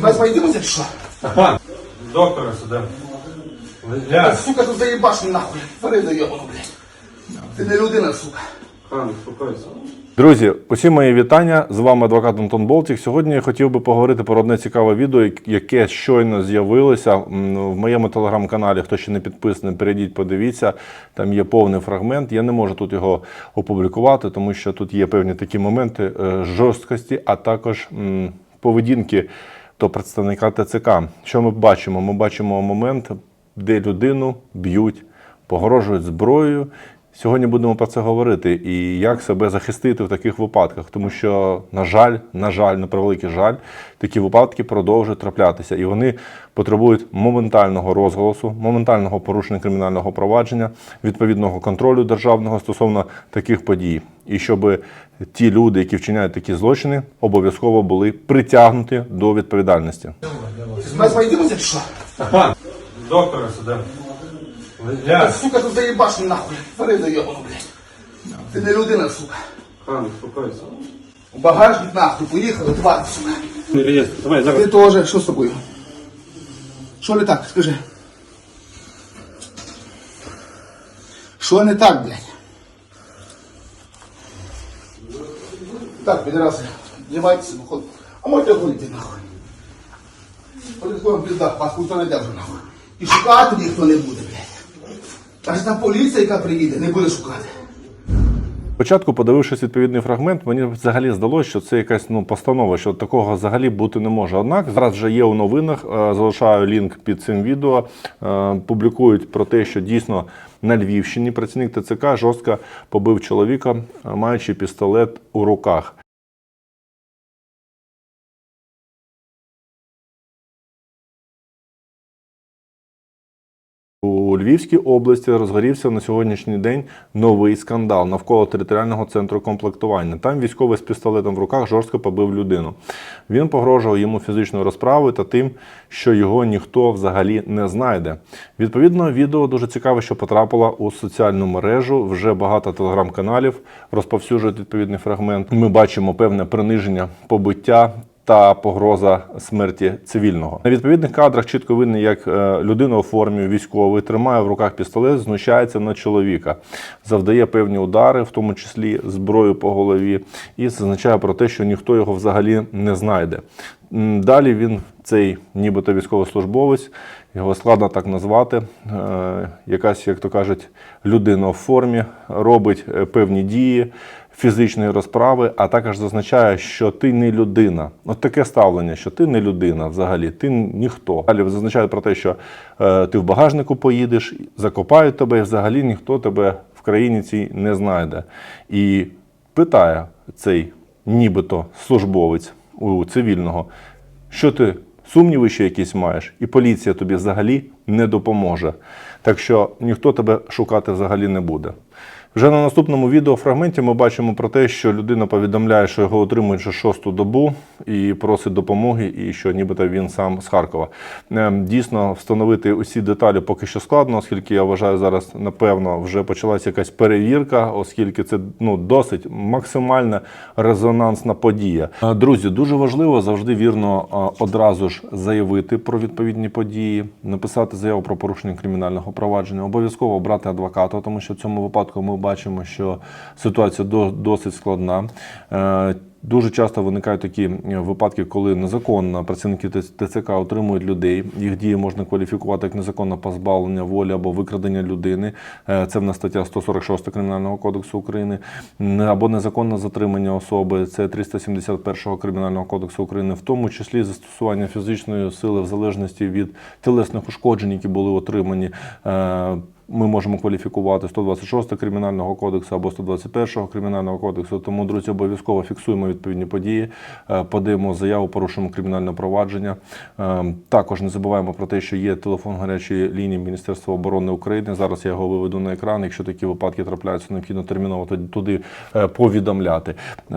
Ми знайдемося чи що? Пан, доктора сюди. Ля, сука, тут заїбаш нахуй. Фарида йобану, блядь. Ти не людина, сука. пан, успокойся. Друзі, усі мої вітання. З вами адвокат Антон Болтік. Сьогодні я хотів би поговорити про одне цікаве відео, яке щойно з'явилося в моєму телеграм-каналі. Хто ще не підписаний, перейдіть, подивіться. Там є повний фрагмент. Я не можу тут його опублікувати, тому що тут є певні такі моменти е, жорсткості, а також поведінки до представника ТЦК. Що ми бачимо? Ми бачимо момент, де людину б'ють, погрожують зброєю. Сьогодні будемо про це говорити і як себе захистити в таких випадках, тому що, на жаль, на жаль, на превеликий жаль, такі випадки продовжують траплятися, і вони потребують моментального розголосу, моментального порушення кримінального провадження, відповідного контролю державного стосовно таких подій. І щоб ті люди, які вчиняють такі злочини, обов'язково були притягнуті до відповідальності. Чи що? Пан, доктора сюди. Та, сука, тут заїбаш нахуй. Фарида йобану, блядь. Ти не людина, сука. пан, успокойся. У багажник нахуй, поїхали, тварь, сука. Давай, Ти теж, що з тобою? Що не так, скажи? Що не так, блядь? Так, підраси, дівайтеся, виходь. А можете ходити нахуй. Поліцького пізда, вас ніхто не йде нахуй. І шукати ніхто не буде, блядь. Аж там поліція, яка приїде, не буде шукати. Спочатку, подивившись відповідний фрагмент, мені взагалі здалося, що це якась ну постанова, що такого взагалі бути не може. Однак зараз вже є у новинах. е, Залишаю лінк під цим відео. е, Публікують про те, що дійсно на Львівщині працівник ТЦК жорстко побив чоловіка, маючи пістолет у руках. Львівській області розгорівся на сьогоднішній день новий скандал навколо територіального центру комплектування. Там військовий з пістолетом в руках жорстко побив людину. Він погрожував йому фізичною розправою та тим, що його ніхто взагалі не знайде. Відповідно, відео дуже цікаве, що потрапило у соціальну мережу. Вже багато телеграм-каналів розповсюджують відповідний фрагмент. Ми бачимо певне приниження побиття та погроза смерті цивільного. На відповідних кадрах чітко видно, як е, людина у формі військовий тримає в руках пістолет, знущається на чоловіка, завдає певні удари, в тому числі зброю по голові, і зазначає про те, що ніхто його взагалі не знайде. Далі він, цей нібито військовослужбовець, його складно так назвати, е, якась, як то кажуть, людина в формі робить е, певні дії фізичної розправи, а також зазначає, що ти не людина. От таке ставлення, що ти не людина взагалі, ти ніхто. Далі зазначає про те, що е, ти в багажнику поїдеш, закопають тебе, і взагалі ніхто тебе в країні цій не знайде. І питає цей нібито службовець у цивільного, що ти сумніви ще якісь маєш, і поліція тобі взагалі не допоможе. Так що ніхто тебе шукати взагалі не буде. Вже на наступному відеофрагменті ми бачимо про те, що людина повідомляє, що його отримують вже шосту добу і просить допомоги, і що нібито він сам з Харкова. Ем, Дійсно, встановити усі деталі поки що складно, оскільки я вважаю, зараз напевно вже почалася якась перевірка, оскільки це ну досить максимальна резонансна подія. Е, Друзі, дуже важливо завжди вірно е, одразу ж заявити про відповідні події, написати заяву про порушення кримінального провадження, обов'язково обрати адвоката, тому що в цьому випадку ми бачимо, що ситуація досить складна. Е, Дуже часто виникають такі е, випадки, коли незаконно працівники ТЦК отримують людей. Їх дії можна кваліфікувати як незаконне позбавлення волі або викрадення людини. Е, Це в нас стаття 146 Кримінального кодексу України, або незаконне затримання особи. Це 371 Кримінального кодексу України, в тому числі застосування фізичної сили в залежності від тілесних ушкоджень, які були отримані. Ми можемо кваліфікувати 126 кримінального кодексу або 121 кримінального кодексу. Тому, друзі, обов'язково фіксуємо відповідні події, е, подаємо заяву, порушуємо кримінальне провадження. Е, Також не забуваємо про те, що є телефон гарячої лінії Міністерства оборони України. Зараз я його виведу на екран. Якщо такі випадки трапляються, необхідно терміново туди- е, повідомляти.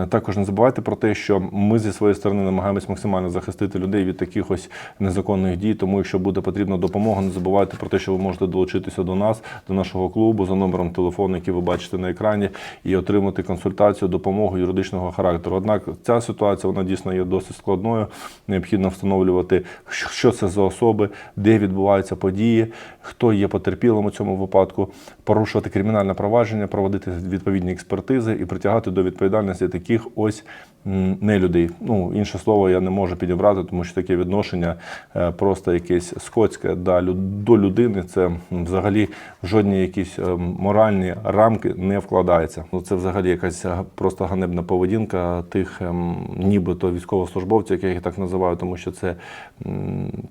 Також не забувайте про те, що ми зі своєї сторони намагаємось максимально захистити людей від таких ось незаконних дій. Тому, якщо буде потрібна допомога, не забувайте про те, що ви можете долучитися до нас. До нашого клубу за номером телефону, який ви бачите на екрані, і отримати консультацію, допомогу юридичного характеру. Однак ця ситуація вона дійсно є досить складною. Необхідно встановлювати, що це за особи, де відбуваються події, хто є потерпілим у цьому випадку, порушувати кримінальне провадження, проводити відповідні експертизи і притягати до відповідальності таких ось м, не людей. Ну інше слово я не можу підібрати, тому що таке відношення е, просто якесь скотське да, до людини. Це взагалі жодні якісь е, моральні рамки не вкладається. Ну це взагалі якась е, просто ганебна поведінка тих, ем, нібито військовослужбовців, яких я так називаю, тому що це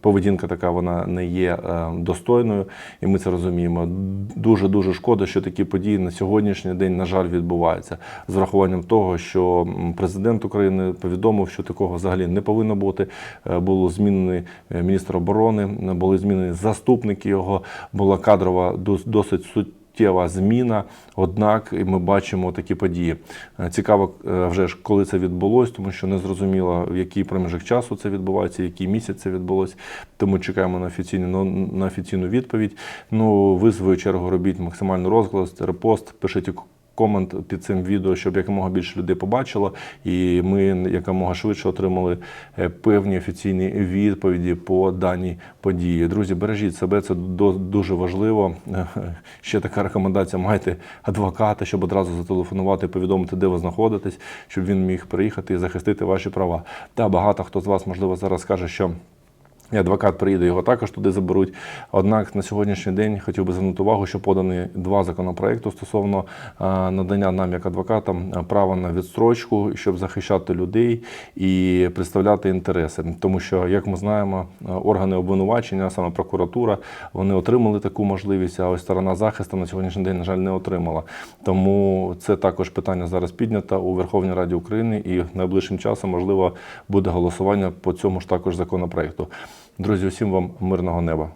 поведінка така, вона не є е, достойною, і ми це розуміємо. Дуже дуже шкода, що такі події на сьогоднішній день, на жаль, відбуваються з врахуванням того, що президент України повідомив, що такого взагалі не повинно бути. Було змінений міністр оборони, були змінені заступники його, була кадрова досить суттєва зміна. Однак ми бачимо такі події. Е, Цікаво, е, вже ж коли це відбулось, тому що не зрозуміло, в який проміжок часу це відбувається, який місяць це відбулось. Тому чекаємо на офіційну ну, на офіційну відповідь. Ну ви свою чергу робіть максимальний розголос, репост, пишіть комент під цим відео, щоб якомога більше людей побачило, і ми якомога швидше отримали е, певні офіційні відповіді по даній події. Друзі, бережіть себе, це дуже важливо. Ще така рекомендація: майте адвоката, щоб одразу зателефонувати, повідомити, де ви знаходитесь, щоб він міг приїхати і захистити ваші права. Та багато хто з вас можливо зараз скаже, що. І адвокат приїде, його також туди заберуть. Однак на сьогоднішній день хотів би звернути увагу, що подані два законопроекти стосовно е, надання нам як адвокатам е, права на відстрочку, щоб захищати людей і представляти інтереси. Тому що, як ми знаємо, е, органи обвинувачення, саме прокуратура, вони отримали таку можливість, а ось сторона захисту на сьогоднішній день, на жаль, не отримала. Тому це також питання зараз піднято у Верховній Раді України, і найближчим часом можливо буде голосування по цьому ж також законопроекту. Друзі, усім вам мирного неба.